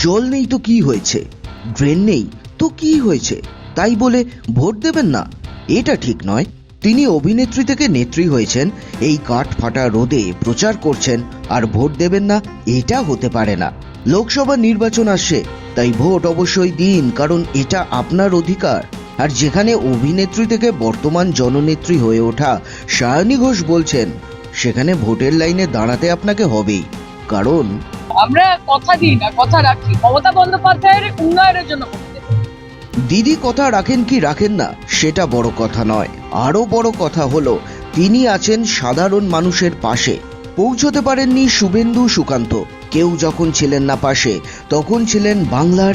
জল নেই তো কি হয়েছে? ড্রেন নেই তো কি হয়েছে? তাই বলে ভোট দেবেন না। এটা ঠিক নয়। তিনি অভিনেত্রী থেকে নেত্রী হয়েছেন। এই কাঠ ফাটা রোদে প্রচার করছেন আর ভোট দেবেন না, এটা হতে পারে না। লোকসভা নির্বাচন আসছে, তাই ভোট অবশ্যই দিন, কারণ এটা আপনার অধিকার। আর যেখানে অভিনেত্রী থেকে বর্তমান জননেত্রী হয়ে ওঠা সায়নী ঘোষ বলছেন, সেখানে ভোটের লাইনে দাঁড়াতে আপনাকে হবেই। কারণ আমরা কথা দিই না, কথা রাখি। মমতা বন্দ্যোপাধ্যায়ের উন্নয়নের জন্য দিদি কথা রাখেন কি রাখেন না, সেটা বড় কথা নয়। আরও বড় কথা হলো, তিনি আছেন সাধারণ মানুষের পাশে। পৌঁছতে পারেননি শুভেন্দু সুকান্ত। কেউ যখন ছিলেন না পাশে, তখন ছিলেন বাংলার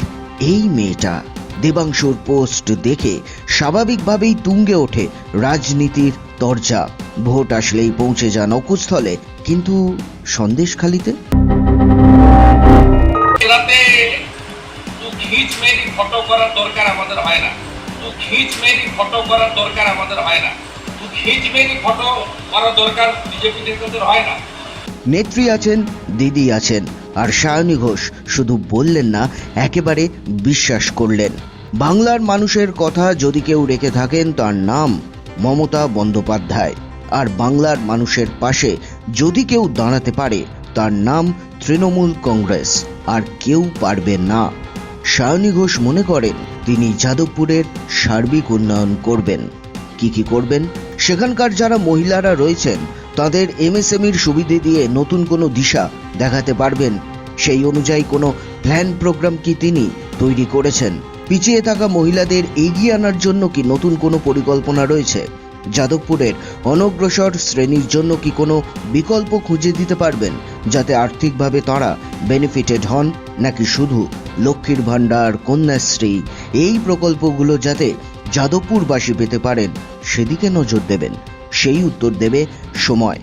এই মেয়েটা। দেবাংশুর পোস্ট দেখে স্বাভাবিকভাবেই তুঙ্গে ওঠে রাজনীতির দরজা। ভোট আসলেই পৌঁছে যান অকুস্থলে, কিন্তু সন্দেশখালিতে রাতে তু খিচ মেরি ফটো করার দরকার আমাদের হয় না। তু খিচ মেরি ফটো করার দরকার আমাদের হয় না। তু খিচ মেরি ফটো করার দরকার বিজেপি নেতাদের হয় না। নেত্রী আছেন, দিদি আছেন, আর সায়নী ঘোষ শুধু বললেন না, একেবারে বিশ্বাস করলেন। বাংলার মানুষের কথা যদি কেউ রেখে থাকেন, তার নাম মমতা বন্দ্যোপাধ্যায়। আর বাংলার মানুষের পাশে যদি কেউ দাঁড়াতে পারে, তার নাম তৃণমূল কংগ্রেস, আর কেউ পারবে না। সায়নী ঘোষ মনে করেন, তিনি যাদবপুরের সার্বিক উন্নয়ন করবেন। কি কি করবেন? সেখানকার যারা মহিলারা রয়েছেন, তাদের এমএসএমইর সুবিধে দিয়ে নতুন কোনো দিশা দেখাতে পারবেন। সেই অনুযায়ী কোনো প্ল্যান প্রোগ্রাম কি তিনি তৈরি করেছেন? পিছিয়ে থাকা মহিলাদের এগিয়ে আনার জন্য কি নতুন কোনো পরিকল্পনা রয়েছে? যাদবপুরের অনগ্রসর শ্রেণির জন্য কি কোনো বিকল্প খুঁজে দিতে পারবেন, যাতে আর্থিকভাবে তাঁরা বেনিফিটেড হন, নাকি শুধু লক্ষ্মীর ভাণ্ডার, কন্যাশ্রী, এই প্রকল্পগুলো যাতে যাদবপুরবাসী পেতে পারেন, সেদিকে নজর দেবেন। সেই উত্তর দেবে সময়।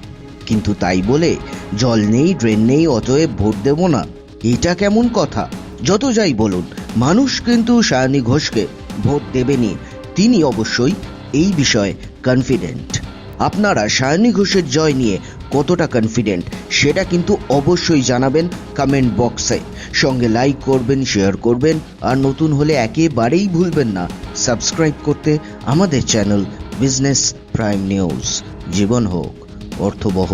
কিন্তু তাই বলে জল নেই, ড্রেন নেই, অতএব ভোট দেব না। এটা কেমন কথা? যত যাই বলুন, মানুষ কিন্তু সায়নী ঘোষকে ভোট দেবেনি তিনি অবশ্যই এই বিষয়ে কনফিডেন্ট আপনারা সায়নী ঘোষের জয় নিয়ে কতটা কনফিডেন্ট সেটা কিন্তু অবশ্যই জানাবেন কমেন্ট বক্সে সঙ্গে লাইক করবেন শেয়ার করবেন, আর নতুন হলে একেবারেই ভুলবেন না। সাবস্ক্রাইব করতে আমাদের চ্যানেল বিজনেস প্রাইম নিউজ জীবন হোক, অর্থবহ।